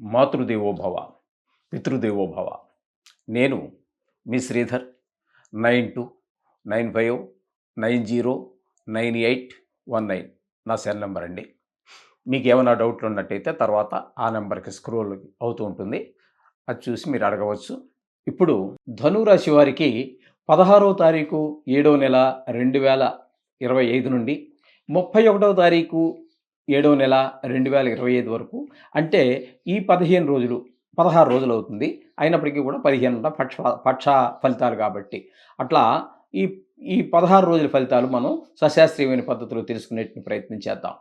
మాతృదేవోభవ పితృదేవోభవ నేను మీ Sridhar nine two nine five nine zero nine eight one nine. నా cell number అండి. మీకు ఏమైనా డౌట్లు ఉన్నట్టయితే తర్వాత ఆ నెంబర్కి స్క్రోల్ అవుతూ ఉంటుంది. అది చూసి మీరు అడగవచ్చు. ఇప్పుడు ధనురాశి వారికి పదహారవ తారీఖు ఏడవ నెల రెండు వేల ఇరవై ఐదు నుండి ముప్పై ఒకటవ తారీఖు ఏడవ నెల రెండు వేల ఇరవై ఐదు వరకు. అంటే ఈ పదిహేను రోజులు పదహారు రోజులు అవుతుంది. అయినప్పటికీ కూడా పదిహేను పక్ష పక్ష ఫలితాలు కాబట్టి. అట్లా ఈ ఈ పదహారు రోజుల ఫలితాలు మనం సశాస్త్రీయమైన పద్ధతిలో తెలుసుకునే ప్రయత్నం చేద్దాం.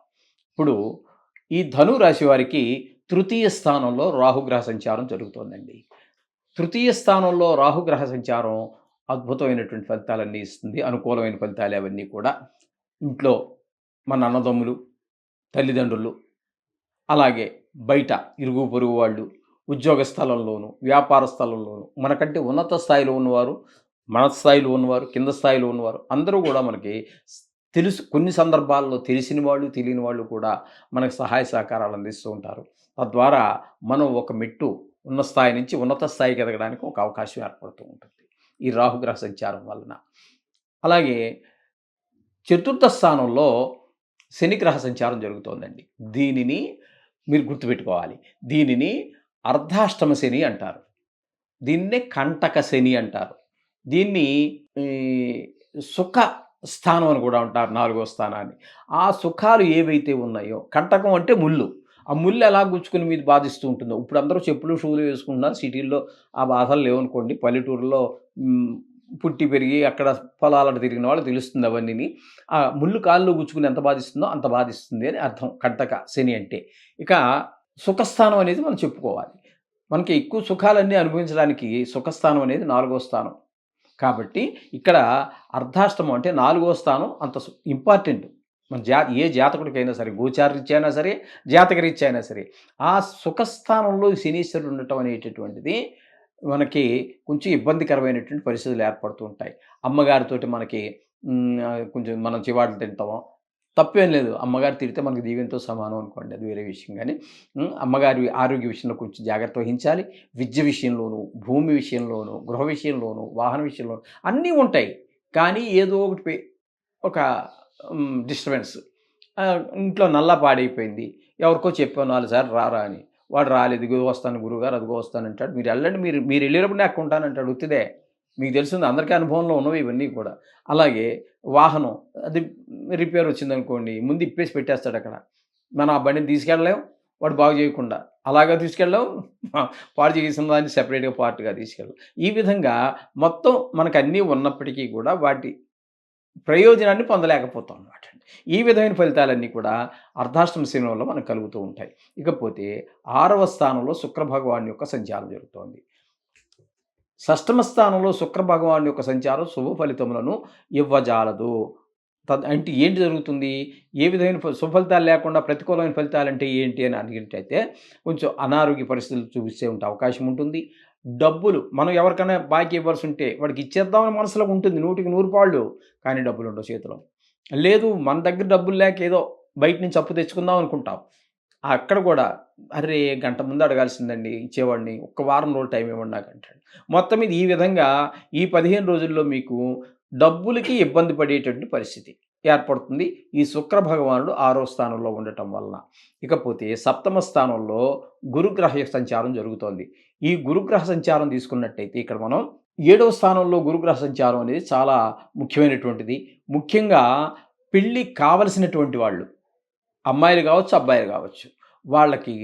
ఇప్పుడు ఈ ధను రాశి వారికి తృతీయ స్థానంలో రాహుగ్రహ సంచారం జరుగుతోందండి. తృతీయ స్థానంలో రాహుగ్రహ సంచారం అద్భుతమైనటువంటి ఫలితాలన్నీ ఇస్తుంది. అనుకూలమైన ఫలితాలు అవన్నీ కూడా. ఇంట్లో మన అన్నదమ్ములు తల్లిదండ్రులు అలాగే బయట ఇరుగు పొరుగు వాళ్ళు ఉద్యోగ స్థలంలోను వ్యాపార స్థలంలోను మనకంటే ఉన్నత స్థాయిలో ఉన్నవారు మన స్థాయిలో ఉన్నవారు కింద స్థాయిలో ఉన్నవారు అందరూ కూడా మనకి తెలుసు కొన్ని సందర్భాల్లో తెలిసిన వాళ్ళు తెలియని వాళ్ళు కూడా మనకు సహాయ సహకారాలు అందిస్తూ ఉంటారు. తద్వారా మనం ఒక మెట్టు ఉన్న స్థాయి నుంచి ఉన్నత స్థాయికి ఎదగడానికి ఒక అవకాశం ఏర్పడుతూ ఉంటుంది. ఈ రాహుగ్రహ సంచారం వలన. అలాగే చతుర్థ స్థానంలో శనిగ్రహ సంచారం జరుగుతోందండి. దీనిని మీరు గుర్తుపెట్టుకోవాలి. దీనిని అర్ధాష్టమ శని అంటారు. దీన్నే కంటక శని అంటారు. దీన్ని సుఖ స్థానం అని కూడా అంటారు నాలుగో స్థానాన్ని. ఆ సుఖాలు ఏవైతే ఉన్నాయో కంటకం అంటే ముళ్ళు. ఆ ముళ్ళు ఎలా గుచ్చుకుని మీద బాధిస్తూ ఉంటుందో ఇప్పుడు అందరూ చెప్పులు షూలు వేసుకుంటున్నారు. సిటీల్లో ఆ బాధలు లేవనుకోండి. పల్లెటూరులో పుట్టి పెరిగి అక్కడ పొలాలను తిరిగిన వాళ్ళు తెలుస్తుంది అవన్నీ ఆ ముళ్ళు కాళ్ళు గుచ్చుకుని ఎంత బాధిస్తుందో అంత బాధిస్తుంది అని అర్థం కంటక శని అంటే. ఇక సుఖస్థానం అనేది మనం చెప్పుకోవాలి. మనకి ఎక్కువ సుఖాలన్నీ అనుభవించడానికి సుఖస్థానం అనేది నాలుగో స్థానం. కాబట్టి ఇక్కడ అర్ధాష్టమం అంటే నాలుగో స్థానం అంత ఇంపార్టెంట్ మన జా ఏ జాతకుడికైనా సరే గోచారరీత్యా అయినా సరే జాతకరీత్యా అయినా సరే ఆ సుఖస్థానంలో శనీశ్వరుడు ఉండటం అనేటటువంటిది మనకి కొంచెం ఇబ్బందికరమైనటువంటి పరిస్థితులు ఏర్పడుతూ ఉంటాయి. అమ్మగారితోటి మనకి కొంచెం మనం చివాట్లు తింటాము తప్పేం లేదు. అమ్మగారు తిడితే మనకి దీవెంతో సమానం అనుకోండి అది వేరే విషయం. కానీ అమ్మగారి ఆరోగ్య విషయంలో కొంచెం జాగ్రత్త వహించాలి. విద్య విషయంలోనూ భూమి విషయంలోనూ గృహ విషయంలోనూ వాహన విషయంలోనూ అన్నీ ఉంటాయి. కానీ ఏదో ఒకటి ఒక డిస్టర్బెన్స్. ఇంట్లో నల్లా పాడైపోయింది. ఎవరికో చెప్పాను నాలుగు సార్లు రారా అని. వాడు రాలేదు ఇదిగో వస్తాను గురుగారు అదిగో వస్తాను అంటాడు. మీరు వెళ్ళండి మీరు మీరు వెళ్ళేటప్పుడు నేను ఉంటానంటాడు ఉత్తిదే మీకు తెలిసింది అందరికీ అనుభవంలో ఉన్నవి ఇవన్నీ కూడా. అలాగే వాహనం అది రిపేర్ వచ్చిందనుకోండి ముందు ఇప్పేసి పెట్టేస్తాడు అక్కడ. మనం ఆ బండిని తీసుకెళ్ళలేం వాడు బాగు చేయకుండా. అలాగా తీసుకెళ్ళాం పాడు చేసిన దాన్ని సెపరేట్గా పార్ట్గా తీసుకెళ్ళాం ఈ విధంగా మొత్తం మనకు అన్నీ ఉన్నప్పటికీ కూడా వాటి ప్రయోజనాన్ని పొందలేకపోతాం అన్నమాట. ఈ విధమైన ఫలితాలన్నీ కూడా అర్ధాష్టమ శని వల్ల మనకు కలుగుతూ ఉంటాయి. ఇకపోతే ఆరవ స్థానంలో శుక్ర భగవాన్ యొక్క సంచారం జరుగుతోంది. షష్టమ స్థానంలో శుక్ర భగవాన్ యొక్క సంచారం శుభ ఫలితములను ఇవ్వజాలదు. తద్ అంటే ఏంటి జరుగుతుంది? ఏ విధమైన సుఫలితాలు లేకుండా ప్రతికూలమైన ఫలితాలు అంటే ఏంటి అని అడిగినట్టయితే కొంచెం అనారోగ్య పరిస్థితులు చూపిస్తే ఉంటే అవకాశం ఉంటుంది. డబ్బులు మనం ఎవరికైనా బాకీ ఇవ్వాల్సి ఉంటే వాడికి ఇచ్చేద్దామని మనసులో ఉంటుంది. నూటికి నూరు పాళ్ళు. కానీ డబ్బులు ఉండవు చేతిలో. లేదు మన దగ్గర డబ్బులు లేక ఏదో బయట నుంచి అప్పు తెచ్చుకుందాం అనుకుంటాం. అక్కడ కూడా అరే గంట ముందు అడగాల్సిందండి ఇచ్చేవాడిని ఒక్క వారం రోజులు టైం ఇవ్వండి నాకు అంటాడు. మొత్తం ఇది ఈ విధంగా ఈ పదిహేను రోజుల్లో మీకు డబ్బులకి ఇబ్బంది పడేటటువంటి పరిస్థితి ఏర్పడుతుంది. ఈ శుక్ర భగవానుడు ఆరో స్థానంలో ఉండటం వలన. ఇకపోతే సప్తమ స్థానంలో గురుగ్రహ సంచారం జరుగుతోంది. ఈ గురుగ్రహ సంచారం తీసుకున్నట్టయితే ఇక్కడ మనం ఏడవ స్థానంలో గురుగ్రహ సంచారం అనేది చాలా ముఖ్యమైనటువంటిది. ముఖ్యంగా పెళ్ళి కావలసినటువంటి వాళ్ళు అమ్మాయిలు కావచ్చు అబ్బాయిలు కావచ్చు వాళ్ళకి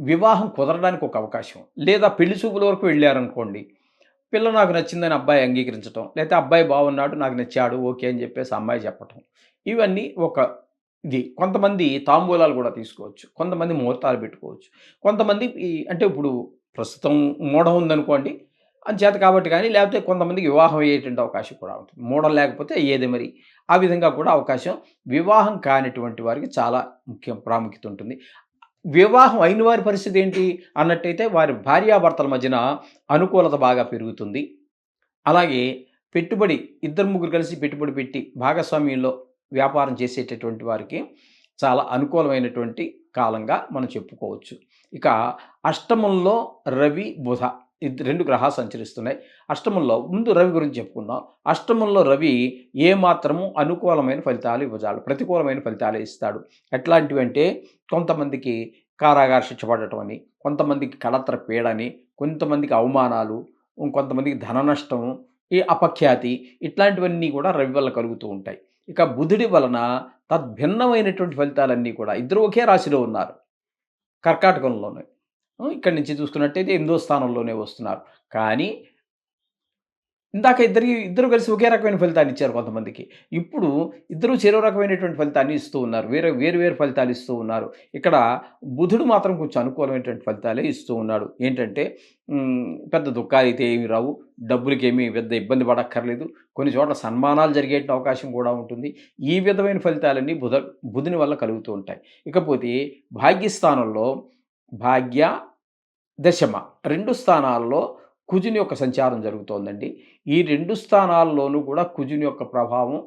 వివాహం కుదరడానికి ఒక అవకాశం. లేదా పెళ్ళి చూపుల వరకు వెళ్ళారనుకోండి పిల్ల నాకు నచ్చిందని అబ్బాయి అంగీకరించడం లేకపోతే అబ్బాయి బాగున్నాడు నాకు నచ్చాడు ఓకే అని చెప్పేసి అమ్మాయి చెప్పటం. ఇవన్నీ ఒక ఇది. కొంతమంది తాంబూలాలు కూడా తీసుకోవచ్చు. కొంతమంది ముహూర్తాలు పెట్టుకోవచ్చు. కొంతమంది ఈ అంటే ఇప్పుడు ప్రస్తుతం మూఢ ఉందనుకోండి అంచేత కాబట్టి కానీ లేకపోతే కొంతమందికి వివాహం అయ్యేటువంటి అవకాశం కూడా ఉంటుంది. మూఢం లేకపోతే అయ్యేది మరి. ఆ విధంగా కూడా అవకాశం వివాహం కానిటువంటి వారికి చాలా ముఖ్యం ప్రాముఖ్యత ఉంటుంది. వివాహం అయిన వారి పరిస్థితి ఏంటి అన్నట్టయితే వారి భార్యాభర్తల మధ్యన అనుకూలత బాగా పెరుగుతుంది. అలాగే పెట్టుబడి ఇద్దరు ముగ్గురు కలిసి పెట్టుబడి పెట్టి భాగస్వామ్యంలో వ్యాపారం చేసేటటువంటి వారికి చాలా అనుకూలమైనటువంటి కాలంగా మనం చెప్పుకోవచ్చు. ఇక అష్టమంలో రవి బుధ. రెండు గ్రహాలు సంచరిస్తున్నాయి. అష్టమంలో ముందు రవి గురించి చెప్పుకుందాం. అష్టమంలో రవి ఏమాత్రము అనుకూలమైన ఫలితాలు ఇవ్వజాలు ప్రతికూలమైన ఫలితాలు ఇస్తాడు. ఎట్లాంటివి అంటే కొంతమందికి కారాగార శిక్ష పడటం అని కొంతమందికి కళత్ర పీడని కొంతమందికి అవమానాలు కొంతమందికి ధన నష్టము ఈ అపఖ్యాతి ఇట్లాంటివన్నీ కూడా రవి వల్ల కలుగుతూ ఉంటాయి. ఇక బుధుడి వలన తద్భిన్నమైనటువంటి ఫలితాలన్నీ కూడా ఇద్దరు ఒకే రాశిలో ఉన్నారు. కర్కాటకంలోనే. ఇక్కడి నుంచి చూసుకున్నట్టయితే ఎనిమిదో స్థానంలోనే వస్తున్నారు. కానీ ఇందాక ఇద్దరి ఇద్దరు కలిసి ఒకే రకమైన ఫలితాన్ని ఇచ్చారు కొంతమందికి. ఇప్పుడు ఇద్దరు చెరో రకమైనటువంటి ఫలితాన్ని ఇస్తూ ఉన్నారు. వేరే వేరు వేరు ఫలితాలు ఇస్తూ ఉన్నారు. ఇక్కడ బుధుడు మాత్రం కొంచెం అనుకూలమైనటువంటి ఫలితాలే ఇస్తూ ఉన్నాడు. ఏంటంటే పెద్ద దుఃఖాలు అయితే ఏమి రావు. డబ్బులకి ఏమీ పెద్ద ఇబ్బంది పడక్కర్లేదు. కొన్ని చోట్ల సన్మానాలు జరిగే అవకాశం కూడా ఉంటుంది. ఈ విధమైన ఫలితాలన్నీ బుధ బుధుని వల్ల కలుగుతూ ఉంటాయి. ఇకపోతే భాగ్యస్థానంలో భాగ్య దశమ రెండు స్థానాల్లో కుజుని యొక్క సంచారం జరుగుతోందండి. ఈ రెండు స్థానాల్లోనూ కూడా కుజుని యొక్క ప్రభావం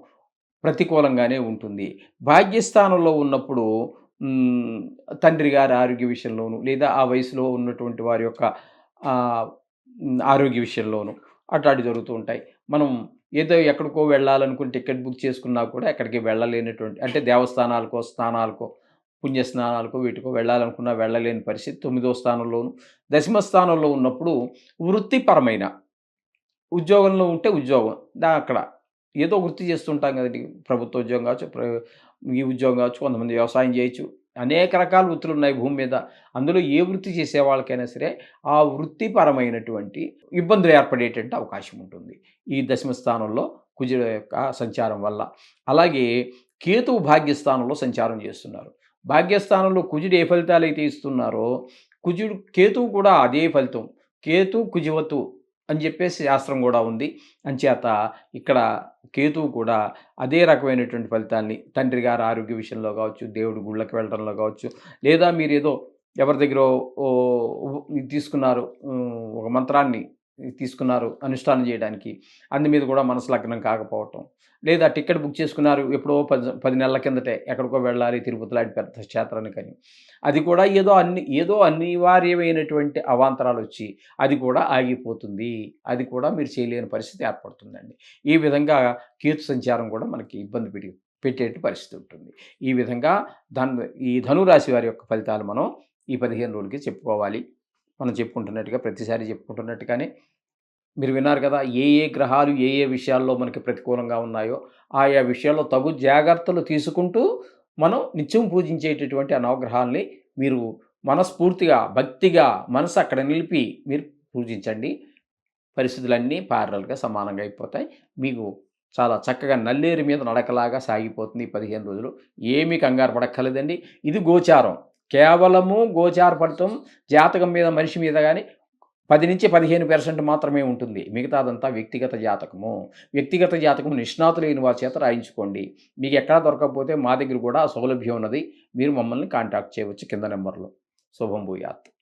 ప్రతికూలంగానే ఉంటుంది. భాగ్యస్థానంలో ఉన్నప్పుడు తండ్రి గారి ఆరోగ్య విషయంలోనూ లేదా ఆ వయసులో ఉన్నటువంటి వారి యొక్క ఆరోగ్య విషయంలోనూ అట్లాంటి జరుగుతూ ఉంటాయి. మనం ఏదో ఎక్కడికో వెళ్ళాలనుకుని టికెట్ బుక్ చేసుకున్నా కూడా ఎక్కడికి వెళ్ళలేనటువంటి అంటే దేవస్థానాలకో స్థానాలకో పుణ్యస్నానాలకు వీటికో వెళ్ళాలనుకున్నా వెళ్ళలేని పరిస్థితి. తొమ్మిదో స్థానంలోను. దశమ స్థానంలో ఉన్నప్పుడు వృత్తిపరమైన ఉద్యోగంలో ఉంటే ఉద్యోగం. దా అక్కడ ఏదో వృత్తి చేస్తుంటాం కదండి. ప్రభుత్వ ఉద్యోగం కావచ్చు ఈ ఉద్యోగం కావచ్చు కొంతమంది వ్యవసాయం చేయొచ్చు. అనేక రకాల వృత్తులు ఉన్నాయి భూమి మీద. అందులో ఏ వృత్తి చేసే వాళ్ళకైనా సరే ఆ వృత్తిపరమైనటువంటి ఇబ్బందులు ఏర్పడేటువంటి అవకాశం ఉంటుంది. ఈ దశమ స్థానంలో కుజ యొక్క సంచారం వల్ల. అలాగే కేతువు భాగ్యస్థానంలో సంచారం చేస్తున్నారు. భాగ్యస్థానంలో కుజుడు ఏ ఫలితాలు అయితే ఇస్తున్నారో కుజుడు కేతువు కూడా అదే ఫలితం. కేతు కుజువతు అని చెప్పేసి శాస్త్రం కూడా ఉంది. అంచేత ఇక్కడ కేతువు కూడా అదే రకమైనటువంటి ఫలితాన్ని తండ్రి గారి ఆరోగ్య విషయంలో కావచ్చు దేవుడు గుళ్ళకి వెళ్ళడంలో కావచ్చు లేదా మీరు ఏదో ఎవరి దగ్గర తీసుకున్నారు ఒక మంత్రాన్ని తీసుకున్నారు అనుష్ఠానం చేయడానికి. అందు మీద కూడా మనసు లగ్నం కాకపోవటం. లేదా టికెట్ బుక్ చేసుకున్నారు ఎప్పుడో పది పది నెలల కిందటే ఎక్కడికో వెళ్ళాలి తిరుపతి లాంటి పెద్ద క్షేత్రాన్ని కానీ అది కూడా ఏదో అన్ని ఏదో అనివార్యమైనటువంటి అవాంతరాలు వచ్చి అది కూడా ఆగిపోతుంది. అది కూడా మీరు చేయలేని పరిస్థితి ఏర్పడుతుందండి. ఈ విధంగా కీర్తి సంచారం కూడా మనకి ఇబ్బంది పెట్టి పెట్టేటి పరిస్థితి ఉంటుంది. ఈ విధంగా ధను ఈ ధనురాశి వారి యొక్క ఫలితాలు మనం ఈ పదిహేను రోజులకి చెప్పుకోవాలి. మనం చెప్పుకుంటున్నట్టుగా ప్రతిసారి చెప్పుకుంటున్నట్టుగానే మీరు విన్నారు కదా ఏ ఏ గ్రహాలు ఏ ఏ విషయాల్లో మనకి ప్రతికూలంగా ఉన్నాయో ఆయా విషయాల్లో తగు జాగ్రత్తలు తీసుకుంటూ మనం నిత్యం పూజించేటటువంటి ఆ నవగ్రహాలని మీరు మనస్ఫూర్తిగా భక్తిగా మనసు అక్కడ నిలిపి మీరు పూజించండి. పరిస్థితులన్నీ ప్యారల్గా సమానంగా అయిపోతాయి. మీకు చాలా చక్కగా నల్లేరు మీద నడకలాగా సాగిపోతుంది పదిహేను రోజులు. ఏమీ కంగారు పడక్కర్లేదండి. ఇది గోచారం. కేవలము గోచారపడటం జాతకం మీద మనిషి మీద కానీ పది నుంచి పదిహేను పర్సెంట్ మాత్రమే ఉంటుంది. మిగతాదంతా వ్యక్తిగత జాతకము. వ్యక్తిగత జాతకము నిష్ణాతులైన వారి చేత రాయించుకోండి. మీకు ఎక్కడా దొరకకపోతే మా దగ్గర కూడా సౌలభ్యం ఉన్నది. మీరు మమ్మల్ని కాంటాక్ట్ చేయవచ్చు కింద నెంబర్లో. శుభం భూయాత్.